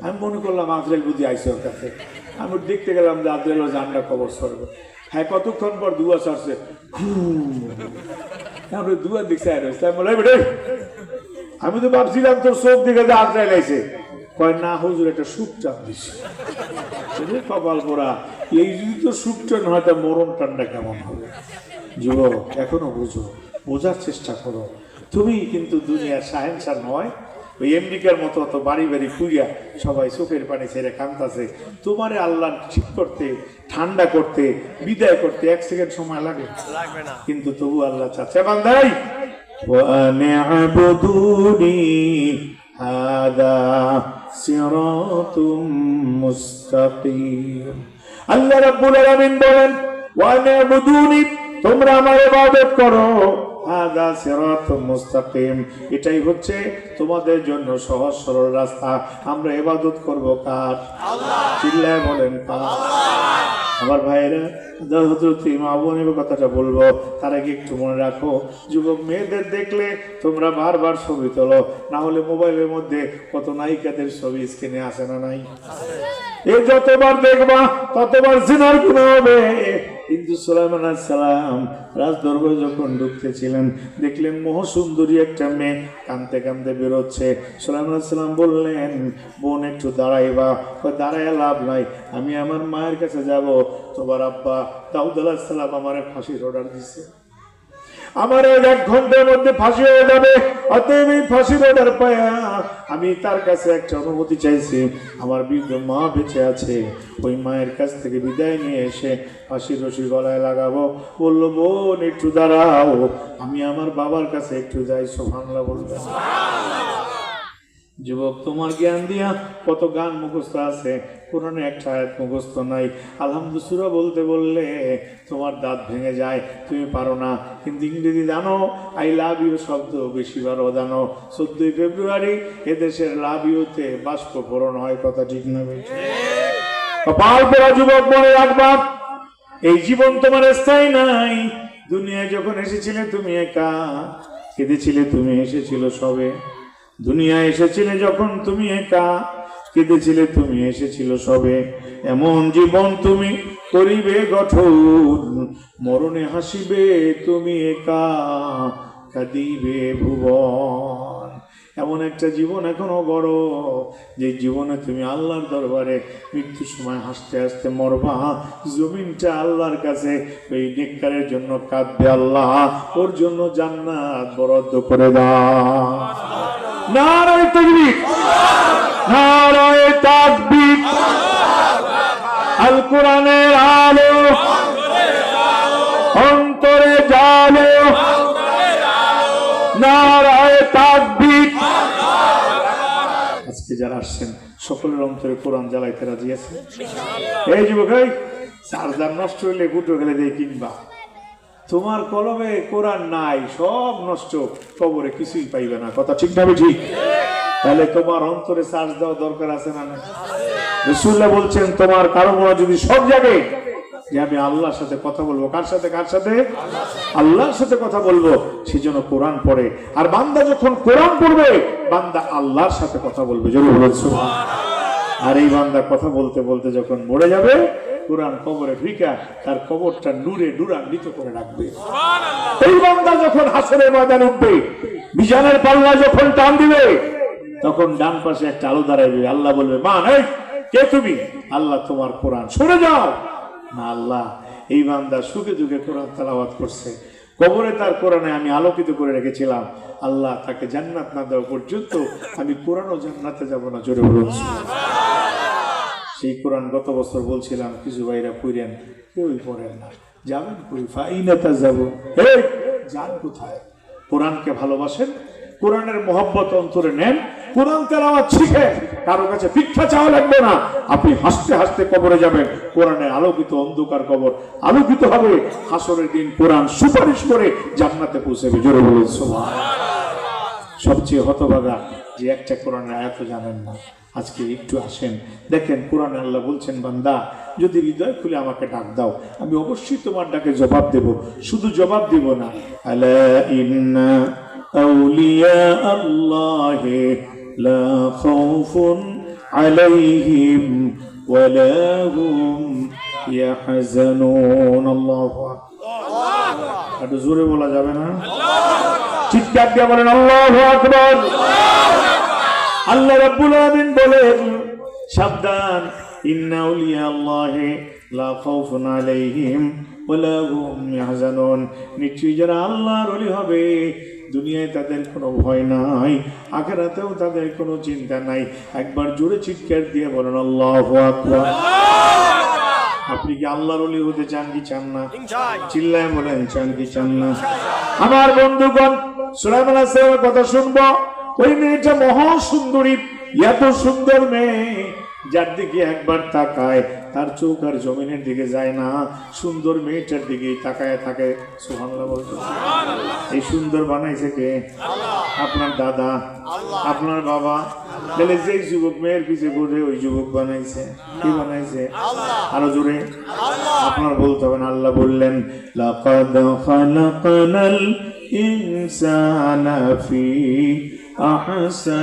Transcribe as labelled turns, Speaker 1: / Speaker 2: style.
Speaker 1: আমি মনে করলাম আজরাইল বুঝি আইসে ওর কাছে। আমি দেখতে গেলাম যে আজরাইল ও জানটা কবর সরবে হ্যাঁ কতক্ষণ পর দুয়া সরছে? আমরা দুয়া দেখছে আর হয়েছে। আমি বললাম, "এই আমি তো ভাবছিলাম তোর চোখ দিকে যে আজরাইল আইছে। কয় না হুজুর একটা সুখ চাপ দিছে কপাল পোড়া এই যদি তো সুখ টান হয় তা মরণ টানটা কেমন হবে? যুবক এখনও বুঝো বোঝার চেষ্টা করো। তুমি কিন্তু দুনিয়ার সাহেন্সার নয় ওই আমেরিকার মতো অত বাড়ি বাড়ি ফুইয়া সবাই চোখের পানি ছেড়ে কান্দাছে তোমারে আল্লাহ ঠিক করতে ঠান্ডা করতে বিদায় করতে এক সেকেন্ড সময় লাগে। কিন্তু তবু আল্লাহ চাচ্ছে বান্দাই! হাদা সিরাতুম মুস্তাকিম। আল্লাহ রাব্বুল আলামিন বলেন ওয়া নাবুদুনি তোমরা আমার ইবাদত করো। হাদা সিরাতুম মুস্তাকিম। এটাই হচ্ছে তোমাদের জন্য সহজ সরল রাস্তা। আমরা ইবাদত করব কার? চিল্লায় বলেন কার? আমার ভাইয়েরা হজরত কথাটা বলব তার আগে একটু মনে রাখো যুবক মেয়েদের দেখলে তোমরা বারবার ছবি তোলো না হলে মোবাইলের মধ্যে কত নায়িকাদের ছবি স্ক্রিনে আসে না নাই? এ যতবার দেখবা ততবার জিনার গুণ হবে। কিন্তু সুলাইমান সালাম রাজ দরবারে যখন ঢুকতেছিলেন, দেখলেন মহসুন্দরী একটা মেয়ে কাঁদতে কাঁদতে বেরোচ্ছে। সুলাইমান সালাম বললেন, বোন, একটু দাঁড়াই বা দাঁড়াইয়া লাভ নাই, আমি আমার মায়ের কাছে যাব। তোমার আব্বা দাউদ আলাহ সালাম আমার ফাঁসির অর্ডার দিচ্ছে আমার এক ঘণ্টার মধ্যে ফাঁসি হয়ে যাবে। অতএব এই ফাঁসির অর্ডার পায়া আমি তার কাছে একটা অনুমতি চাইছি। আমার বৃদ্ধ মা বেঁচে আছে। ওই মায়ের কাছ থেকে বিদায় নিয়ে এসে ফাঁসির রশি গলায় লাগাবো। বলল, বোন, একটু দাঁড়াও। আমি আমার বাবার কাছে একটু যাই সোহানলা বলবেন যুবক তোমার জ্ঞান দিয়া কত গান মুখস্থ আছে? কোরআনে একটা আয়াত মুখস্থ নাই। আলহামদুসুরা বলতে বললে তোমার দাঁত ভেঙে যায় তুমি পারো না। কিন্তু ইংরেজি জানো আই লাভ ইউ শব্দ বেশিবারও জানো চোদ্দই ফেব্রুয়ারি এদেশের লাভ ইউতে বাষ্প পূরণ হয় কথা ঠিক না কপাল পরা যুবক মনে রাখবা এই জীবন তোমার স্থায়ী নাই। দুনিয়ায় যখন এসেছিলে তুমি একা কেঁদেছিলে তুমি এসেছিল সবে। দুনিয়ায় এসেছিলে যখন তুমি একা, কেঁদেছিলে তুমি, এসেছিল সবে। এমন জীবন তুমি করিবে গঠন, মরণে হাসিবে তুমি একা, কাঁদিবে ভুবন। এমন একটা জীবন এখনও বড় যে জীবনে তুমি আল্লাহর দরবারে মৃত্যুর সময় হাসতে হাসতে মরবা। জমিনটা আল্লাহর কাছে, ওই নেককারের জন্য কাঁদবে আল্লাহ। ওর জন্য জান্নাত বরাদ্দ করে দাও। নারায় তকবীর। নারায় তাকবীর। আল কোরআনের আলো। অন্তরে জালো। নারায় তাকবীর। আজকে যারা আসছেন, সকলের অন্তরে কোরআন জ্বালাইতে রাজি আছে এই যুবক চার্জার নষ্ট হইলে গুটো গেলে দিয়ে কিনবা। তোমার কলমে কোরআন নাই, সব নষ্ট। কবরে কিছুই পাইবে না। কথা ঠিক না ঠিক? তাহলে তোমার অন্তরে চার্জ দেওয়া দরকার আছে না রসুল্লাহ বলছেন, তোমার কারও মনে যদি সব জায়গায় যে আমি আল্লাহর সাথে কথা বলব। কার সাথে কার সাথে? আল্লাহর সাথে কথা বলব, সেজন্য কোরআন পড়ে। আর বান্দা যখন কোরআন পড়বে, বান্দা আল্লাহর সাথে কথা বলবে। জরুর বলছো আর এই বান্দা কথা বলতে বলতে যখন মরে যাবে কোরআন কবরে ফিকা তার কবরটা নূরে নূরান্বিত করে রাখবে। এই বান্দা যখন হাসরের ময়দান উঠবে বিজানের পাল্লা যখন টান দিবে তখন ডান পাশে একটা আলো দাঁড়াবে আল্লাহ বলবে মা নাই কে তুমি? আল্লাহ তোমার কোরআন। সরে যাও। না আল্লাহ এই বান্দা সুখে দুঃখে কোরআন তালাবাত করছে। কবরে তার কোরআনে আমি আলোকিত করে রেখেছিলাম। আল্লাহ তাকে জান্নাত না দেওয়া পর্যন্ত আমি কোরআন ও জান্নাতে যাব না জোরে বলছি সেই কোরআন গত বছর বলছিলাম, কিছু ভাইরা পড়েন কেউই পড়েন না। যাবেন কই? ফাইনাতা যাব। যান কোথায়? কোরআনকে ভালোবাসেন, কোরআনের মহব্বত অন্তরে নেন, কোরআন তেলাওয়াত শিখেন, কারও কাছে ভিক্ষা চাওয়া লাগবে না। আপনি হাসতে হাসতে কবরে যাবেন, কোরআনের আলোকিত অন্ধকার কবর। আলোকিত হবে হাসরের দিন কোরআন সুপারিশ করে জান্নাতে পৌঁছাবে। জোরে বলুন। সবচেয়ে হতভাগা যে একটা কোরআনের আয়াত জানেন না। আজকে একটু আসেন দেখেন কোরআন আল্লাহ বলছেন বান্দা যদি হৃদয় খুলে আমাকে ডাক দাও আমি অবশ্যই তোমার ডাকে জবাব দেব শুধু জবাব দেব না আলা ইন্না আউলিয়া আল্লাহ لا خوف عليهم ولا هم يحزنون الله أكبر একটু জোরে বলা যাবে না চিৎকার দিয়ে বলেন আল্লাহু আকবার আল্লাহ রাব্বুল আলামিন বলেন সাবধান ইন্না আউলিয়া আল্লাহি লা খাউফুন আলাইহিম ওয়ালা হুম ইয়াহজানুন। নিশ্চয়ই যারা আল্লাহর ওলি হবে দুনিয়ায় তাদের কোনো ভয় নাই আখেরাতেও তাদের কোনো চিন্তা নাই। একবার জোরে চিৎকার দিয়ে বলেন আল্লাহু আকবার। আপনি কি আল্লাহর ওলি হতে চান কি চান না? চিল্লায় বলেন চান কি চান না? আমার বন্ধুগণ সুলাইমান আলাইহিস কথা শুনব। ওই মেয়েটা মহা সুন্দরী এত সুন্দর মেয়ে। যার দিকে একবার তাকায় তার চোখ আর জমিনের দিকে যায় না। সুন্দর মেয়েটার দিকে তাকায় থাকে বলতো। এই সুন্দর বানাইছে কে? আপনার দাদা আপনার বাবা। তাহলে যে যুবক মেয়ের পিছে ঘুরে ওই যুবক বানাইছে। কি বানাইছে? আরও জোরে। আপনার বলতে হবে না আল্লাহ বললেন লাকাদ খালাকানাল ইনসানা ফি أحسن